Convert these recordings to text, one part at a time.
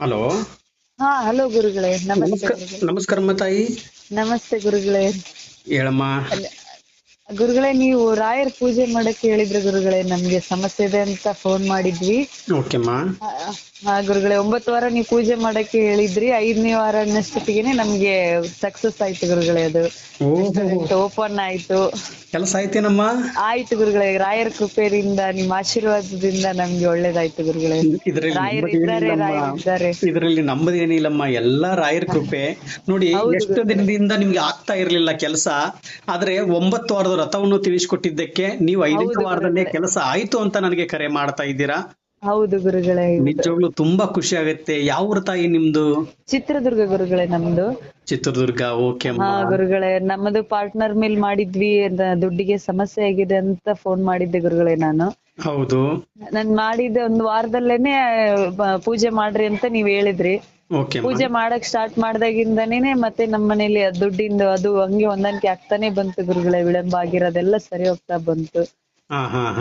Hello. ಹಾ hello ಗುರುಗಳೇ ನಮಸ್ತೆ ನಮಸ್ಕಾರ. ನಮಸ್ಕಾರಮ್ಮ ತಾಯಿ ನಮಸ್ತೆ ಗುರುಗಳೇ. ಹೇಳಮ್ಮ. ಗುರುಗಳೇ ನೀವು ರಾಯರ್ ಪೂಜೆ ಮಾಡಕ್ಕೆ ಹೇಳಿದ್ರೆ ಗುರುಗಳೇ ನಮ್ಗೆ ಸಮಸ್ಯೆ ಇದೆ ಅಂತ ಫೋನ್ ಮಾಡಿದ್ವಿ. ಹಾ ಗುರುಗಳೇ ಒಂಬತ್ತು ವಾರ ನೀವು ಪೂಜೆ ಮಾಡಕ್ಕೆ ಹೇಳಿದ್ರಿ ಐದನೇ ವಾರ ಅನ್ನಷ್ಟೊತ್ತಿಗೆನೆ ನಮ್ಗೆ ಸಕ್ಸಸ್ ಆಯ್ತು ಗುರುಗಳೇ ಅದು. ಓಪನ್ ಆಯ್ತು. ಕೆಲಸ ಆಯ್ತೇನಮ್ಮ? ಆಯ್ತು ಗುರುಗಳೇ ರಾಯರ್ ಕೃಪೆಯಿಂದ ನಿಮ್ಮ ಆಶೀರ್ವಾದದಿಂದ ನಮ್ಗೆ ಒಳ್ಳೇದಾಯ್ತು ಗುರುಗಳೇ. ಇದರಲ್ಲಿ ರಾಯರ್ ಇದ್ದಾರೆ ರಾಯರ್ ಇದ್ದಾರೆ. ಇದರಲ್ಲಿ ನಮ್ಮದೇನಿಲ್ಲಮ್ಮ ಎಲ್ಲಾ ರಾಯರ ಕೃಪೆ. ನೋಡಿ ಎಷ್ಟು ದಿನದಿಂದ ನಿಮ್ಗೆ ಆಗ್ತಾ ಇರ್ಲಿಲ್ಲ ಕೆಲಸ ಆದ್ರೆ ಒಂಬತ್ತು ವಾರದ ವ್ರತವನ್ನು ತಿಳಿಸಿಕೊಟ್ಟಿದ್ದಕ್ಕೆ ನೀವು ಐದನೇ ವಾರದಲ್ಲೇ ಕೆಲಸ ಆಯ್ತು ಅಂತ ನನಗೆ ಕರೆ ಮಾಡ್ತಾ ಇದ್ದೀರಾ? ಹೌದು ಗುರುಗಳೇ ನಿಜವಾಗ್ಲೂ ತುಂಬಾ ಖುಷಿ ಆಗುತ್ತೆ. ಯಾವ ತಾಯಿ ನಿಮ್ದು? ಚಿತ್ರದುರ್ಗ ಗುರುಗಳೇ ನಮ್ದು. ಚಿತ್ರದುರ್ಗ ಓಕೆ ಗುರುಗಳೇ ನಮ್ಮದು ಪಾರ್ಟ್ನರ್ ಮೇಲ್ ಮಾಡಿದ್ವಿ. ಅಂತ ದುಡ್ಡಿಗೆ ಸಮಸ್ಯೆ ಆಗಿದೆ ಅಂತ ಫೋನ್ ಮಾಡಿದ್ದೆ ಗುರುಗಳೇ ನಾನು. ಹೌದು. ನಾನ್ ಮಾಡಿದ್ದೆ ಒಂದ್ ವಾರದಲ್ಲೇನೆ ಪೂಜೆ ಮಾಡ್ರಿ ಅಂತ ನೀವ್ ಹೇಳಿದ್ರಿ. ಪೂಜೆ ಮಾಡಕ್ ಸ್ಟಾರ್ಟ್ ಮಾಡ್ದಾಗಿಂದನೇ ಮತ್ತೆ ನಮ್ಮ ಮನೇಲಿ ಅದ್ ದುಡ್ಡಿಂದು ಅದು ಹಂಗೆ ಹೊಂದಾಣಿಕೆ ಆಗ್ತಾನೆ ಬಂತು ಗುರುಗಳೇ ವಿಳಂಬ ಆಗಿರೋದೆಲ್ಲ ಸರಿ ಹೋಗ್ತಾ ಬಂತು.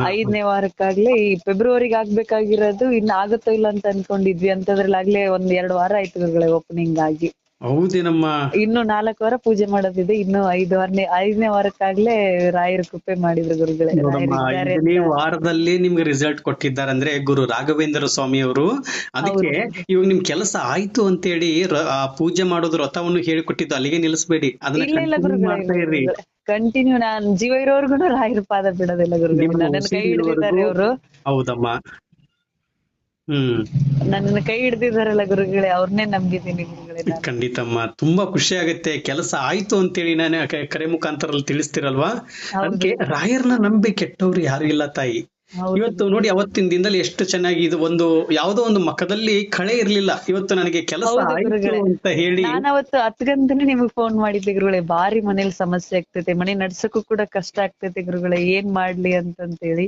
ಐದನೇ ವಾರಕ್ಕಾಗ್ಲೇ ಈ ಫೆಬ್ರವರಿಗೆ ಆಗ್ಬೇಕಾಗಿರೋದು ಇನ್ನ ಆಗುತ್ತೋ ಇಲ್ಲ ಅಂತ ಅನ್ಕೊಂಡಿದ್ವಿ ಅಂತದ್ರಲ್ಲಿ ಆಗ್ಲೇ ಒಂದ್ ಎರಡ್ ವಾರ ಆಯ್ತು ಗುರುಗಳೇ ಓಪನಿಂಗ್ ಆಗಿ. ಹೌದೇನಮ್ಮ ಇನ್ನು ನಾಲ್ಕು ವಾರ ಪೂಜೆ ಮಾಡೋದಿದೆ. ಇನ್ನು ಐದು ವಾರನೇ ಐದನೇ ವಾರಕ್ಕಾಗ್ಲೇ ರಾಯರ ಕೃಪೆ ಮಾಡಿದ್ರು ಗುರುಗಳೇ. ನೋಡಮ್ಮ ರಾಯರಿದ್ದಾರೆ ಐದನೇ ವಾರದಲ್ಲಿ ನಿಮ್ಗೆ ರಿಸಲ್ಟ್ ಕೊಟ್ಟಿದ್ದಾರೆ ಅಂದ್ರೆ ಗುರು ರಾಘವೇಂದ್ರ ಸ್ವಾಮಿ ಅವರು ಅದಕ್ಕೆ ಇವಾಗ ನಿಮ್ ಕೆಲಸ ಆಯ್ತು ಅಂತ ಹೇಳಿ ಆ ಪೂಜೆ ಮಾಡೋದು ವ್ರತವನ್ನು ಹೇಳಿಕೊಟ್ಟಿದ್ದು ಅಲ್ಲಿಗೆ ನಿಲ್ಲಿಸಬೇಡಿ. ಅದನ್ನ ಇಲ್ಲ ಇಲ್ಲ continue ಮಾಡ್ತಾ ಇರ್ರಿ ಗುರುಗಳೇ. ಕಂಟಿನ್ಯೂ ನಾನ್ ಜೀವ ಇರೋರ್ಗು ರಾಯರ ಪಾದ ಬಿಡೋದಿಲ್ಲ ಗುರುಗಳೇ. ನಿಮ್ಮ ನನ್ನನ್ನು ಕೈ ಉಸಿರಿನವರೆಗೂ ಹಿಡಿದಿದ್ದಾರೆ ಅವರು. ಹೌದಮ್ಮ. ಹ್ಮ್. ನನ್ನನ್ನು ಕೈ ಹಿಡ್ದಿದಾರಲ್ಲ ಗುರುಗಳೇ ಅವ್ರನ್ನೇ ನಂಬಿದ್ದೀನಿ ಗುರುಗಳೇ ಖಂಡಿತಮ್ಮ ತುಂಬಾ ಖುಷಿ ಆಗುತ್ತೆ. ಕೆಲಸ ಆಯ್ತು ಅಂತೇಳಿ ನಾನು ಕರೆ ಮುಖಾಂತರಲ್ಲಿ ತಿಳಿಸ್ತಿರಲ್ವಾ? ಅದಕ್ಕೆ ರಾಯರ್ನ ನಂಬಿ ಕೆಟ್ಟವ್ರು ಯಾರು ಇಲ್ಲ ತಾಯಿ. ಇವತ್ತು ನೋಡಿ ಅವತ್ತಿನ ದಿನದಲ್ಲಿ ಎಷ್ಟು ಚೆನ್ನಾಗಿ ಇದು ಒಂದು ಯಾವುದೋ ಒಂದು ಮಖದಲ್ಲಿ ಕಳೆ ಇರ್ಲಿಲ್ಲ. ಇವತ್ತು ನನಗೆ ಕೆಲಸ. ಅಂತ ಹೇಳಿ. ನಾನು ಅವತ್ತು ಹತ್ತು ಗಂಟೆನೆ ನಿಮಗೆ ಫೋನ್ ಮಾಡಿದ್ದೆ ಗುರುಗಳೇ. ಬಾರಿ ಮನೇಲಿ ಸಮಸ್ಯೆ ಆಗ್ತೈತೆ. ಮನೆ ನಡ್ಸಕ್ಕೂ ಕೂಡ ಕಷ್ಟ ಆಗ್ತೈತೆ ಗುರುಗಳೇ. ಏನ್ ಮಾಡ್ಲಿ ಅಂತಂತೇಳಿ. ಹೇಳಿ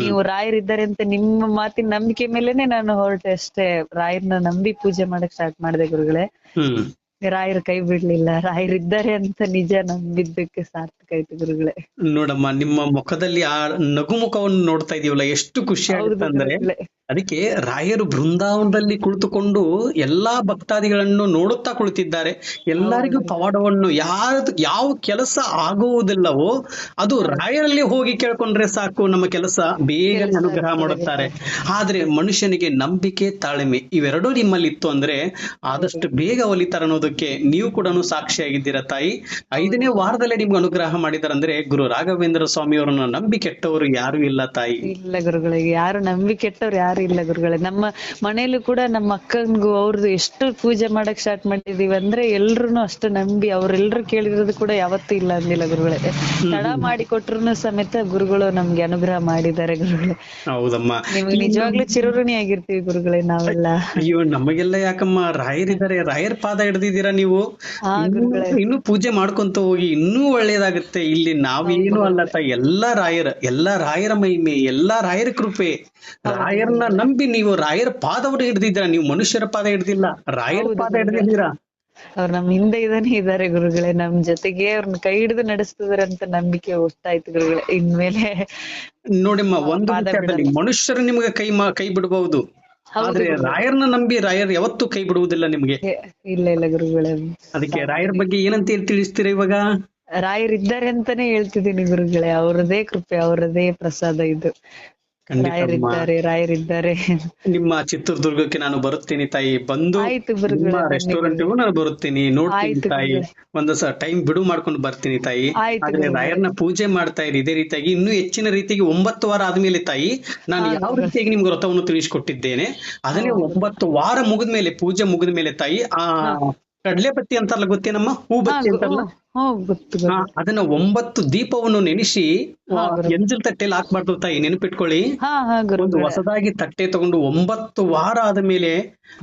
ನೀವು ರಾಯರಿದ್ದಾರೆ ಅಂತ ನಿಮ್ಮ ಮಾತಿನ ನಂಬಿಕೆ ಮೇಲೆನೆ ನಾನು ಹೊರಟೆ ಅಷ್ಟೇ. ರಾಯರ್ನ ನಂಬಿ ಪೂಜೆ ಮಾಡಕ್ ಸ್ಟಾರ್ಟ್ ಮಾಡಿದೆ ಗುರುಗಳೇ. ರಾಯರ್ ಕೈ ಬಿಡ್ಲಿಲ್ಲ. ರಾಯರಿದ್ದಾರೆ ಅಂತ ನಿಜ ನಂಬಿದ್ದಕ್ಕೆ ಸಾರ್ಥಕ ಆಯ್ತು ಗುರುಗಳೇ. ನೋಡಮ್ಮ ನಿಮ್ಮ ಮುಖದಲ್ಲಿ ಆ ನಗು ಮುಖವನ್ನು ನೋಡ್ತಾ ಇದೀವಲ್ಲ ಎಷ್ಟು ಖುಷಿ ಆಗುತ್ತೆ ಅಂದ್ರೆ ಅದಕ್ಕೆ ರಾಯರು ಬೃಂದಾವನದಲ್ಲಿ ಕುಳಿತುಕೊಂಡು ಎಲ್ಲಾ ಭಕ್ತಾದಿಗಳನ್ನು ನೋಡುತ್ತಾ ಕುಳಿತಿದ್ದಾರೆ. ಎಲ್ಲರಿಗೂ ಪವಾಡವನ್ನು ಯಾರ ಯಾವ ಕೆಲಸ ಆಗುವುದಿಲ್ಲವೋ ಅದು ರಾಯರಲ್ಲಿ ಹೋಗಿ ಕೇಳ್ಕೊಂಡ್ರೆ ಸಾಕು ನಮ್ಮ ಕೆಲಸ ಬೇಗನೆ ಅನುಗ್ರಹ ಮಾಡುತ್ತಾರೆ. ಆದ್ರೆ ಮನುಷ್ಯನಿಗೆ ನಂಬಿಕೆ ತಾಳ್ಮೆ ಇವೆರಡೂ ನಿಮ್ಮಲ್ಲಿ ಇತ್ತು ಅಂದ್ರೆ ಆದಷ್ಟು ಬೇಗ ಒಲಿತಾರೆ ಅನ್ನೋದಕ್ಕೆ ನೀವು ಕೂಡ ಸಾಕ್ಷಿಯಾಗಿದ್ದೀರಾ ತಾಯಿ? ಐದನೇ ವಾರದಲ್ಲೇ ನಿಮ್ಗೆ ಅನುಗ್ರಹ ಮಾಡಿದಾರಂದ್ರೆ ಗುರು ರಾಘವೇಂದ್ರ ಸ್ವಾಮಿ ಅವರನ್ನ ನಂಬಿ ಕೆಟ್ಟವರು ಯಾರು ಇಲ್ಲ ತಾಯಿ. ಇಲ್ಲ ಗುರುಗಳಿಗೆ ಯಾರು ನಂಬಿ ಕೆಟ್ಟವ್ರು ಯಾರು ಇಲ್ಲ ಗುರುಗಳೇ. ನಮ್ಮ ಮನೇಲಿ ಕೂಡ ನಮ್ಮ ಅಕ್ಕನ್ಗೂ ಅವ್ರದ್ದು ಎಷ್ಟು ಪೂಜೆ ಮಾಡಕ್ ಸ್ಟಾರ್ಟ್ ಮಾಡಿದೀವಿ ಅಂದ್ರೆ ಎಲ್ರುನು ಅಷ್ಟು ನಂಬಿ ಅವ್ರೆಲ್ರು ಕೇಳಿರೋದು ಕೂಡ ಯಾವತ್ತೂ ಇಲ್ಲ ಅಂದಿಲ್ಲ ಗುರುಗಳೇ. ತಡ ಮಾಡಿ ಕೊಟ್ರು ಸಮೇತ ಗುರುಗಳು ನಮ್ಗೆ ಅನುಗ್ರಹ ಮಾಡಿದ್ದಾರೆ ಗುರುಗಳೇ. ಹೌದಮ್ಮ. ನಿಮ್ಗೆ ನಿಜವಾಗ್ಲೂ ಚಿರಋಣಿ ಆಗಿರ್ತೀವಿ ಗುರುಗಳೇ ನಾವೆಲ್ಲ. ಅಯ್ಯೋ ನಮಗೆಲ್ಲ ಯಾಕಮ್ಮ ರಾಯರಿದ್ದಾರೆ ರಾಯರ್ ಪಾದ ಹಿಡ್ದಿದ್ದೀರಾ ನೀವು? ಇನ್ನು- ಪೂಜೆ ಮಾಡ್ಕೊಂತ ಹೋಗಿ ಇನ್ನೂ ಒಳ್ಳೇದಾಗುತ್ತೆ. ಇಲ್ಲಿ ನಾವೇನು ಅಲ್ಲ ಎಲ್ಲಾ ರಾಯರ ಎಲ್ಲಾ ರಾಯರ ಮಹಿಮೆ ಎಲ್ಲಾ ರಾಯರ ಕೃಪೆ. ರಾಯರ್ನ ನಂಬಿ ನೀವು ರಾಯರ ಪಾದವನ್ನು ಹಿಡಿದಿದ್ದೀರಾ? ನೀವು ಮನುಷ್ಯರ ಪಾದ ಹಿಡ್ದಿಲ್ಲ. ರಾಯರ ಪಾದ ಹಿಡ್ದಿದ್ದೀರಾ? ಅವ್ರು ನಮ್ ಹಿಂದೆ ಇದನ್ನ ಇದಾರೆ ಗುರುಗಳೇ. ನಮ್ ಜೊತೆಗೆ ಅವ್ರನ್ನ ಕೈ ಹಿಡಿದು ನಡೆಸ್ತಿದಾರೆ ಅಂತ ನಂಬಿಕೆ ಹುಟ್ಟಾಯ್ತು ಗುರುಗಳೇ. ಇನ್ಮೇಲೆ ನೋಡಿಮ್ಮ ಒಂದು ವಿಚಾರದಲ್ಲಿ ಮನುಷ್ಯರು ನಿಮ್ಗೆ ಕೈ ಕೈ ಬಿಡಬಹುದು. ಹೌದು ಆದ್ರೆ ರಾಯರ್ನ ನಂಬಿ ರಾಯರ್ ಯಾವತ್ತೂ ಕೈ ಬಿಡುವುದಿಲ್ಲ ನಿಮ್ಗೆ. ಇಲ್ಲ ಇಲ್ಲ ಗುರುಗಳೇ. ಅದಕ್ಕೆ ರಾಯರ್ ಬಗ್ಗೆ ಏನಂತ ಹೇಳಿ ತಿಳಿಸ್ತೀರಾ ಇವಾಗ? ರಾಯರಿದ್ದಾರೆ ಅಂತಾನೆ ಹೇಳ್ತಿದ್ದೀನಿ ಗುರುಗಳೇ. ಅವರದೇ ಕೃಪೆ ಅವರದೇ ಪ್ರಸಾದ ಇದು. ರಾಯರಿದ್ದಾರೆ ರಾಯರಿದ್ದಾರೆ. ನಿಮ್ಮ ಚಿತ್ರದುರ್ಗಕ್ಕೆ ನಾನು ಬರುತ್ತೇನೆ ತಾಯಿ. ಬಂದು ರೆಸ್ಟೋರೆಂಟ್ಗೂ ನಾನು ಬರುತ್ತೀನಿ. ನೋಡ್ತೀನಿ ತಾಯಿ. ಒಂದ್ ಸ ಟೈಮ್ ಬಿಡು ಮಾಡ್ಕೊಂಡು ಬರ್ತೀನಿ ತಾಯಿ. ಆದ್ರೆ ರಾಯರ್ನ ಪೂಜೆ ಮಾಡ್ತಾ ಇರಿ. ಇದೇ ರೀತಿಯಾಗಿ ಇನ್ನೂ ಹೆಚ್ಚಿನ ರೀತಿಗೆ ಒಂಬತ್ತು ವಾರ ಆದ್ಮೇಲೆ ತಾಯಿ ನಾನು ಯಾವ ರೀತಿಯಾಗಿ ನಿಮ್ಗೆ ವ್ರತವನ್ನು ತಿಳಿಸ್ಕೊಟ್ಟಿದ್ದೇನೆ ಅದನ್ನೇ ಒಂಬತ್ತು ವಾರ ಮುಗಿದ್ಮೇಲೆ ಪೂಜೆ ಮುಗಿದ್ಮೇಲೆ ತಾಯಿ ಆ ಕಡ್ಲೆ ಬತ್ತಿ ಅಂತಾರಲ್ಲ ಗೊತ್ತೇನಮ್ಮ? ಹೂ ಬತ್ತಿ ಅಂತಾರಲ್ಲ? ಅದನ್ನ ಒಂಬತ್ತು ದೀಪವನ್ನು ನೆನೆಸಿ ಎಂಜಲ್ ತಟ್ಟೆಯಲ್ಲಿ ಹಾಕ್ಬಾರ್ದು ತಾಯಿ ನೆನಪಿಟ್ಕೊಳ್ಳಿ. ಒಂದು ಹೊಸದಾಗಿ ತಟ್ಟೆ ತಗೊಂಡು ಒಂಬತ್ತು ವಾರ ಆದ ಮೇಲೆ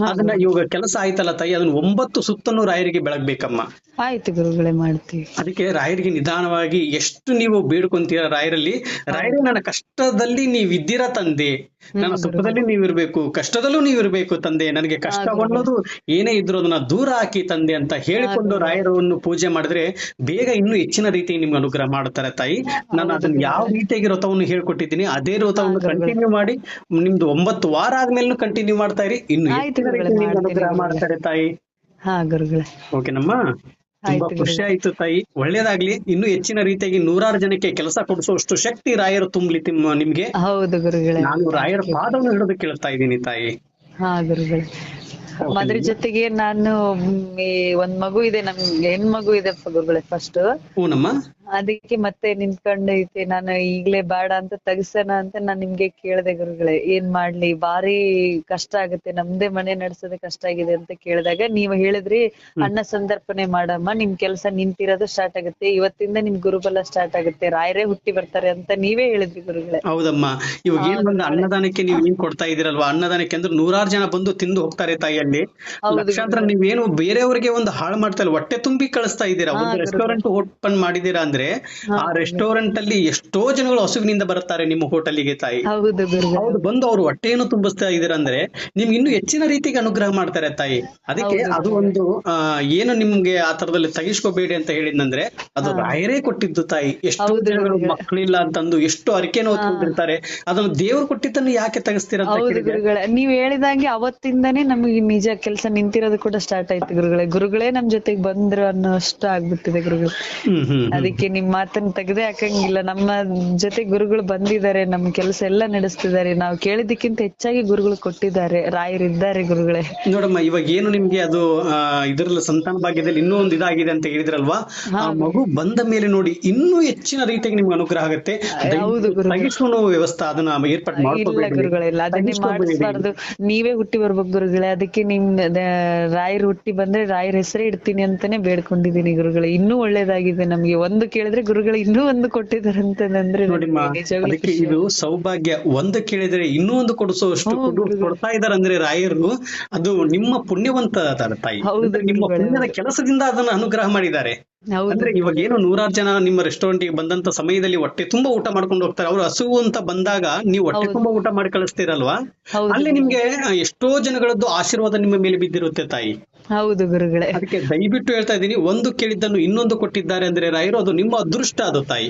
ಅದನ್ನ ಇವಾಗ ಕೆಲಸ ಆಯ್ತಲ್ಲ ತಾಯಿ ಅದನ್ನ ಒಂಬತ್ತು ಸುತ್ತನ್ನು ರಾಯರಿಗೆ ಬೆಳಗ್ಬೇಕಮ್ಮ. ಆಯ್ತು ಗುರುಗಳೇ ಮಾಡ್ತೀವಿ. ಅದಕ್ಕೆ ರಾಯರಿಗೆ ನಿಧಾನವಾಗಿ ಎಷ್ಟು ನೀವು ಬೇಡ್ಕೊಂತೀರ ರಾಯರಲ್ಲಿ ರಾಯರೇ ನನ್ನ ಕಷ್ಟದಲ್ಲಿ ನೀವ್ ಇದ್ದೀರಾ ತಂದೆ ನನ್ನ ಸುಖದಲ್ಲಿ ನೀವಿರ್ಬೇಕು ಕಷ್ಟದಲ್ಲೂ ನೀವಿರ್ಬೇಕು ತಂದೆ ನನಗೆ ಕಷ್ಟ ಅನ್ನೋದು ಏನೇ ಇದ್ರು ಅದನ್ನ ದೂರ ಹಾಕಿ ತಂದೆ ಅಂತ ಹೇಳಿಕೊಂಡು ರಾಯರವನ್ನು ಪೂಜೆ ಮಾಡಿದ್ರೆ ಬೇಗ ಇನ್ನೂ ಹೆಚ್ಚಿನ ರೀತಿ ನಿಮ್ಗೆ ಅನುಗ್ರಹ ಮಾಡ್ತಾರೆ ತಾಯಿ. ನಾನು ಅದನ್ನ ಯಾವ ರೀತಿಯಾಗಿ ವ್ರತವನ್ನು ಹೇಳ್ಕೊಟ್ಟಿದ್ದೀನಿ ಅದೇ ವ್ರತವನ್ನು ಕಂಟಿನ್ಯೂ ಮಾಡಿ ನಿಮ್ದು ಒಂಬತ್ತು ವಾರ ಆದ್ಮೇಲೆ ಕಂಟಿನ್ಯೂ ಮಾಡ್ತಾ ಇರಿ ಇನ್ನು ಅನುಗ್ರಹ. ಮಾಡ್ತಾರೆ ತಾಯಿ. ಓಕೆನಮ್ಮ? ತುಂಬಾ ಖುಷಿ ಆಯ್ತು ತಾಯಿ. ಒಳ್ಳೇದಾಗ್ಲಿ. ಇನ್ನು ಹೆಚ್ಚಿನ ರೀತಿಯಾಗಿ ನೂರಾರು ಜನಕ್ಕೆ ಕೆಲಸ ಕೊಡಿಸುವಷ್ಟು ಶಕ್ತಿ ರಾಯರು ತುಂಬಲಿ ತಿಮ್ಮ ನಿಮ್ಗೆ. ಹೌದು ಗುರುಗಳೇ. ನಾನು ರಾಯರ ಪಾದವನ್ನು ಹಿಡಿದು ಕೇಳ್ತಾ ಇದ್ದೀನಿ ತಾಯಿ. ಹಾ ಗುರುಗಳೇ. ಅದ್ರ ಜೊತೆಗೆ ನಾನು ಒಂದ್ ಮಗು ಇದೆ ನಮ್ಗೆ ಹೆಣ್ ಮಗು ಇದೆ ಗುರುಗಳೇ ಫಸ್ಟ್ ಅದಕ್ಕೆ ಮತ್ತೆ ನಿಂತ್ಕೊಂಡೈತೆ ನಾನು ಈಗ್ಲೇ ಬೇಡ ಅಂತ ತಗ್ಸೋಣ ಅಂತ ನಾನ್ ನಿಮ್ಗೆ ಕೇಳ್ದೆ ಗುರುಗಳೇ. ಏನ್ ಮಾಡ್ಲಿ? ಬಾರಿ ಕಷ್ಟ ಆಗುತ್ತೆ. ನಮ್ದೇ ಮನೆ ನಡ್ಸೋದೇ ಕಷ್ಟ ಆಗಿದೆ ಅಂತ ಕೇಳಿದಾಗ ನೀವ್ ಹೇಳಿದ್ರಿ ಅನ್ನ ಸಂದರ್ಪಣೆ ಮಾಡಮ್ಮ. ನಿಮ್ ಕೆಲ್ಸ ನಿಂತಿರೋದು ಸ್ಟಾರ್ಟ್ ಆಗುತ್ತೆ. ಇವತ್ತಿಂದ ನಿಮ್ ಗುರುಬಲ ಸ್ಟಾರ್ಟ್ ಆಗುತ್ತೆ. ರಾಯರೇ ಹುಟ್ಟಿ ಬರ್ತಾರೆ ಅಂತ ನೀವೇ ಹೇಳಿದ್ರಿ ಗುರುಗಳೇ. ಹೌದಮ್ಮ. ಇವಾಗ ಏನ್ ಬಂದ ಅನ್ನದಾನಕ್ಕೆ ನೀವ್ ಏನ್ ಕೊಡ್ತಾ ಇದೀರಲ್ವಾ ಅನ್ನದಾನಕ್ಕೆ ಅಂದ್ರೆ ನೂರಾರು ಜನ ಬಂದು ತಿಂದು ಹೋಗ್ತಾರೆ ತಾಯಿಯಲ್ಲಿ. ಲಕ್ಷಾಂತರ ನೀವೇನು ಬೇರೆಯವರಿಗೆ ಒಂದು ಹಾಳು ಮಾಡ್ತಾ ಇಲ್ಲ. ಹೊಟ್ಟೆ ತುಂಬಿ ಕಳಿಸ್ತಾ ಇದ್ದೀರಾ? ಒಂದು ರೆಸ್ಟೋರೆಂಟ್ ಓಪನ್ ಮಾಡಿದೀರಾ ಅಂದ್ರೆ? ಆ ರೆಸ್ಟೋರೆಂಟ್ ಅಲ್ಲಿ ಎಷ್ಟೋ ಜನಗಳು ಹಸುವಿನಿಂದ ಬರ್ತಾರೆ ನಿಮ್ಮ ಹೋಟೆಲ್ಗೆ ತಾಯಿ. ಹೌದು ಬಂದು ಅವ್ರು ಹೊಟ್ಟೆಯನ್ನು ತುಂಬಿಸ್ತಾ ಇದೀರ ಅಂದ್ರೆ ನಿಮ್ಗೆ ಇನ್ನು ಹೆಚ್ಚಿನ ರೀತಿಗೆ ಅನುಗ್ರಹ ಮಾಡ್ತಾರೆ ತಾಯಿ. ಅದಕ್ಕೆ ಅದು ಒಂದು ಏನು ನಿಮ್ಗೆ ಆ ತರದಲ್ಲಿ ತಗಿಸ್ಕೋಬೇಡಿ ಅಂತ ಹೇಳಿದ್ನಂದ್ರೆ ಅದು ರಾಯರೇ ಕೊಟ್ಟಿದ್ದು ತಾಯಿ. ಎಷ್ಟೋ ಜನಗಳು ಮಕ್ಕಳಿಲ್ಲ ಅಂತಂದು ಎಷ್ಟು ಅರಿಕೆನ ಹೊತ್ಕೊಂಡಿರ್ತಾರೆ. ಅದನ್ನು ದೇವ್ರು ಕೊಟ್ಟಿದ್ದನ್ನು ಯಾಕೆ ತೆಗಿಸ್ತೀರ ನೀವ್ ಹೇಳಿದಂಗೆ ಅವತ್ತಿಂದನೇ ನಮಗೆ ನಿಜ ಕೆಲಸ ನಿಂತಿರೋದು ಕೂಡ ಸ್ಟಾರ್ಟ್ ಆಯ್ತು ಗುರುಗಳೇ. ಗುರುಗಳೇ ನಮ್ ಜೊತೆಗೆ ಬಂದ್ರು ಅನ್ನೋ ಅಷ್ಟು ಆಗ್ಬಿಟ್ಟಿದೆ ಗುರುಗಳು. ಹ್ಮ್ ಅದಕ್ಕೆ ನಿಮ್ ಮಾತನ್ನ ತೆಗ್ದೇ ಹಾಕಂಗಿಲ್ಲ. ನಮ್ಮ ಜೊತೆ ಗುರುಗಳು ಬಂದಿದ್ದಾರೆ ನಮ್ ಕೆಲಸ ಎಲ್ಲ ನಡೆಸ್ತಿದ್ದಾರೆ. ನಾವು ಕೇಳಿದಕ್ಕಿಂತ ಹೆಚ್ಚಾಗಿ ಗುರುಗಳು ಕೊಟ್ಟಿದ್ದಾರೆ. ರಾಯರಿದ್ದಾರೆ ಗುರುಗಳೇ. ನೋಡಮ್ಮ ಇವಾಗ ಏನು ನಿಮ್ಗೆ ಅದು ಇದರಲ್ಲಿ ಸಂತಾನ ಭಾಗ್ಯದಲ್ಲಿ ಇನ್ನೂ ಒಂದು ಇದಾಗಿದೆ ಅಂತ ಹೇಳಿದ್ರಲ್ವಾ? ಆ ಮಗು ಬಂದ ಮೇಲೆ ನೋಡಿ ಇನ್ನೂ ಹೆಚ್ಚಿನ ರೀತಿಯಾಗಿ ನಿಮ್ಗೆ ಅನುಗ್ರಹ ಆಗುತ್ತೆ. ಹೌದು ಗುರುಗಳೇ. ತಗಿಸ್ಕೊಳೋ ವ್ಯವಸ್ಥೆ ಅದನ್ನ ಏರ್ಪಾಟ್ ಗುರುಗಳಿಲ್ಲ ಅದನ್ನೇ. ಮಾಡಿಸ್ಬಾರ್ದು. ನೀವೇ ಹುಟ್ಟಿ ಬರ್ಬೇಕು ಗುರುಗಳೇ. ಅದಕ್ಕೆ ನಿಮ್ ರಾಯರ್ ಹುಟ್ಟಿ ಬಂದ್ರೆ ರಾಯರ್ ಹೆಸರೇ ಇಡ್ತೀನಿ ಅಂತಾನೆ ಬೇಡ್ಕೊಂಡಿದೀನಿ ಗುರುಗಳೇ. ಇನ್ನೂ ಒಳ್ಳೇದಾಗಿದೆ ನಮ್ಗೆ. ಒಂದು ಕೇಳಿದ್ರೆ ಗುರುಗಳು ಇನ್ನೂ ಒಂದು ನಮ್ಗೆ ಅದಕ್ಕೆ ಇದು ಸೌಭಾಗ್ಯ ಒಂದು ಕೇಳಿದ್ರೆ ಇನ್ನೂ ಒಂದು ಕೊಡಿಸುವಷ್ಟು ಕೊಡು- ಕೊಡ್ತಾ ಇದಾರೆ ಅಂದ್ರೆ ರಾಯರು ಅದು ನಿಮ್ಮ ಪುಣ್ಯವಂತ ತಾಯಿ. ನಿಮ್ಮ ಪುಣ್ಯದ ಕೆಲಸದಿಂದ ಅದನ್ನ ಅನುಗ್ರಹ ಮಾಡಿದ್ದಾರೆ. ಅಂದ್ರೆ ಇವಾಗ ಏನು ನೂರಾರು ಜನ ನಿಮ್ಮ ರೆಸ್ಟೋರೆಂಟ್ಗೆ ಬಂದಂತ ಸಮಯದಲ್ಲಿ ಹೊಟ್ಟೆ ತುಂಬಾ ಊಟ ಮಾಡ್ಕೊಂಡು ಹೋಗ್ತಾರೆ. ಅವ್ರು ಹಸುವು ಅಂತ ಬಂದಾಗ ನೀವು ಹೊಟ್ಟೆ ತುಂಬಾ ಊಟ ಮಾಡಿ ಕಳಿಸ್ತೀರಲ್ವಾ? ಅಲ್ಲಿ ನಿಮ್ಗೆ ಎಷ್ಟೋ ಜನಗಳದ್ದು ಆಶೀರ್ವಾದ ನಿಮ್ಮ ಮೇಲೆ ಬಿದ್ದಿರುತ್ತೆ ತಾಯಿ. ಹೌದು ಗುರುಗಳೇ. ಅದಕ್ಕೆ ದಯವಿಟ್ಟು ಹೇಳ್ತಾ ಇದ್ದೀನಿ ಒಂದು ಕೇಳಿದ್ದನ್ನು ಇನ್ನೊಂದು ಕೊಟ್ಟಿದ್ದಾರೆ ಅಂದ್ರೆ ರಾಯರು ಅದು ನಿಮ್ಮ ಅದೃಷ್ಟ ಅದು ತಾಯಿ.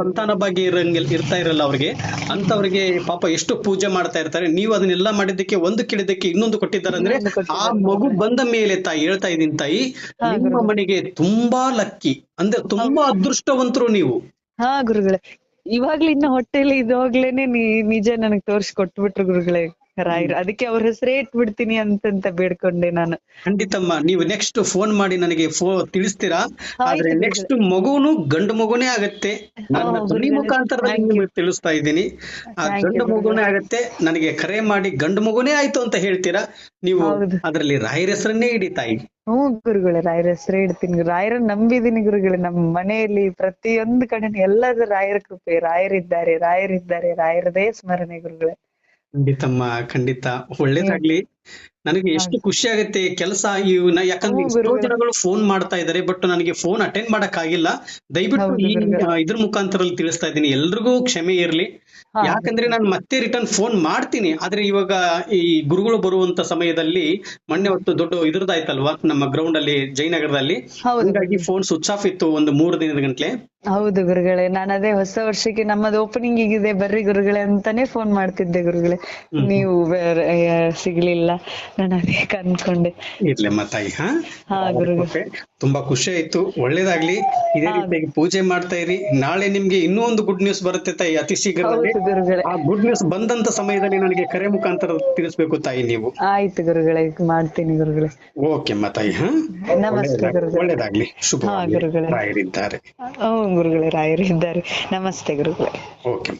ಸಂತಾನ ಭಾಗ್ಯ ಇರಂಗಿಲ್ ಇರ್ತಾ ಇರಲ್ಲ ಅವ್ರಿಗೆ ಅಂತವ್ರಿಗೆ ಪಾಪ ಎಷ್ಟು ಪೂಜೆ ಮಾಡ್ತಾ ಇರ್ತಾರೆ ನೀವು ಅದನ್ನೆಲ್ಲ ಮಾಡಿದ್ದಕ್ಕೆ ಒಂದು ಕೇಳಿದ್ದಕ್ಕೆ ಇನ್ನೊಂದು ಕೊಟ್ಟಿದ್ದಾರೆ ಅಂದ್ರೆ ಆ ಮಗು ಬಂದ ಮೇಲೆ ತಾಯಿ ಹೇಳ್ತಾ ಇದ್ದೀನಿ ತಾಯಿ ನಿಮ್ಮ ಮನೆಗೆ ತುಂಬಾ ಲಕ್ಕಿ ಅಂದ್ರೆ ತುಂಬಾ ಅದೃಷ್ಟವಂತರು ನೀವು. ಹಾ ಗುರುಗಳೇ ಇವಾಗ್ಲೂ ಇನ್ನ ಹೊಟ್ಟೆಲಿ ಇದಾಗ್ಲೇನೆ ನಿಜ ನನಗ್ ತೋರ್ಸಿ ಕೊಟ್ಬಿಟ್ರು ಗುರುಗಳೇ. ರಾಯರು ಅದಕ್ಕೆ ಅವ್ರ ಹೆಸರೇ ಇಟ್ಬಿಡ್ತೀನಿ ಅಂತಂತ ಬೇಡ್ಕೊಂಡೆ ನಾನು. ಖಂಡಿತಮ್ಮ ನೀವು ನೆಕ್ಸ್ಟ್ ಫೋನ್ ಮಾಡಿ ನನಗೆ ಫೋ ತಿಳಿಸ್ತೀರಾ? ಆದ್ರೆ ನೆಕ್ಸ್ಟ್ ಮಗುನು ಗಂಡು ಮಗುನೇ ಆಗತ್ತೆ. ನನ್ನ ಧ್ವನಿ ಮುಖಾಂತರದಲ್ಲಿ ನಿಮಗೆ ತಿಳಿಸ್ತಾ ಇದ್ದೀನಿ. ಆ ಗಂಡು ಮಗುನೇ ಆಗತ್ತೆ. ನನಗೆ ಕರೆ ಮಾಡಿ ಗಂಡು ಮಗುನೇ ಆಯ್ತು ಅಂತ ಹೇಳ್ತೀರಾ? ನೀವು ಅದರಲ್ಲಿ ರಾಯರ ಹೆಸರನ್ನೇ ಇಡಿ ತಾಯಿ. ಹ್ಮ್ ಗುರುಗಳೇ ರಾಯರ ಹೆಸರೇ ಇಡ್ತೀನಿ. ರಾಯರ ನಂಬಿದೀನಿ ಗುರುಗಳೇ ನಮ್ಮ ಮನೆಯಲ್ಲಿ ಪ್ರತಿಯೊಂದು ಕಡೆ ಎಲ್ಲದ ರಾಯರ ಕೃಪೆ ರಾಯರಿದ್ದಾರೆ ರಾಯರಿದ್ದಾರೆ ರಾಯರದೇ ಸ್ಮರಣೆ ಗುರುಗಳೇ. ಖಂಡಿತಮ್ಮ ಖಂಡಿತ. ಒಳ್ಳೇದಾಗ್ಲಿ. ನನಗೆ ಎಷ್ಟು ಖುಷಿ ಆಗುತ್ತೆ ಕೆಲಸ ಇವ್ನ ಯಾಕಂದ್ರೆ ಎಷ್ಟೋ ಜನಗಳು ಫೋನ್ ಮಾಡ್ತಾ ಇದಾರೆ ಬಟ್ ನನಗೆ ಫೋನ್ ಅಟೆಂಡ್ ಮಾಡಕ್ ಆಗಿಲ್ಲ ದಯವಿಟ್ಟು ಈ ಇದ್ರ ಮುಖಾಂತರಲ್ಲಿ ತಿಳಿಸ್ತಾ ಇದ್ದೀನಿ. ಎಲ್ರಿಗೂ ಕ್ಷಮೆ ಇರ್ಲಿ. ಯಾಕಂದ್ರೆ ನಾನು ಮತ್ತೆ ರಿಟರ್ನ್ ಫೋನ್ ಮಾಡ್ತೀನಿ. ಆದ್ರೆ ಇವಾಗ ಈ ಗುರುಗಳು ಬರುವಂತ ಸಮಯದಲ್ಲಿ ಮೊನ್ನೆ ಹೊತ್ತು ದೊಡ್ಡ ಇದ್ರದಾಯ್ತಲ್ವಾ ನಮ್ಮ ಗ್ರೌಂಡ್ ಅಲ್ಲಿ ಜಯನಗರದಲ್ಲಿ. ಹಾಗಾಗಿ ಫೋನ್ ಸ್ವಿಚ್ ಆಫ್ ಇತ್ತು ಒಂದು ಮೂರು ದಿನದ ಗಂಟ್ಲೆ. ಹೌದು ಗುರುಗಳೇ. ನಾನು ಅದೇ ಹೊಸ ವರ್ಷಕ್ಕೆ ನಮ್ಮದು ಓಪನಿಂಗ್ ಇದೆ. ಬರ್ರಿ ಗುರುಗಳೇ ಅಂತಾನೆ ಫೋನ್ ಮಾಡ್ತಿದ್ದೆ ಗುರುಗಳೇ. ನೀವು ಸಿಗ್ಲಿಲ್ಲ. ನಾನು ಅದೇ ಅನ್ಕೊಂಡೆ. ಇರ್ಲಮ್ಮ ತಾಯಿ ಹಾ? ತುಂಬಾ ಖುಷಿ ಆಯ್ತು ಒಳ್ಳೇದಾಗ್ಲಿ. ಇದೇ ರೀತಿಯಾಗಿ ಪೂಜೆ ಮಾಡ್ತಾ ಇರಿ. ನಾಳೆ ನಿಮ್ಗೆ ಇನ್ನೂ ಒಂದು ಗುಡ್ ನ್ಯೂಸ್ ಬರುತ್ತೆ ತಾಯಿ ಅತಿ ಶೀಘ್ರದಲ್ಲಿ. ಹೌದು ಗುರುಗಳೇ. ಆ ಗುಡ್ ನ್ಯೂಸ್ ಬಂದಂತ ಸಮಯದಲ್ಲಿ ನನಗೆ ಕರೆ ಮುಖಾಂತರ ತಿಳಿಸ್ಬೇಕು ತಾಯಿ ನೀವು. ಆಯ್ತು ಗುರುಗಳೇ. ಮಾಡ್ತೀನಿ ಗುರುಗಳೇ. ಓಕೆ ಅಮ್ಮ ತಾಯಿ ಹಾ? ನಮಸ್ತೆ ಗುರುಗಳೇ. ಒಳ್ಳೇದಾಗ್ಲಿ. ಶುಭ ಹಾ ಗುರುಗಳೇ. ರಾಯರಿದ್ದಾರೆ. ಗುರುಗಳೇ ರಾಯರಿದ್ದಾರೆ. ನಮಸ್ತೆ ಗುರುಗಳೇ. ಓಕೆ.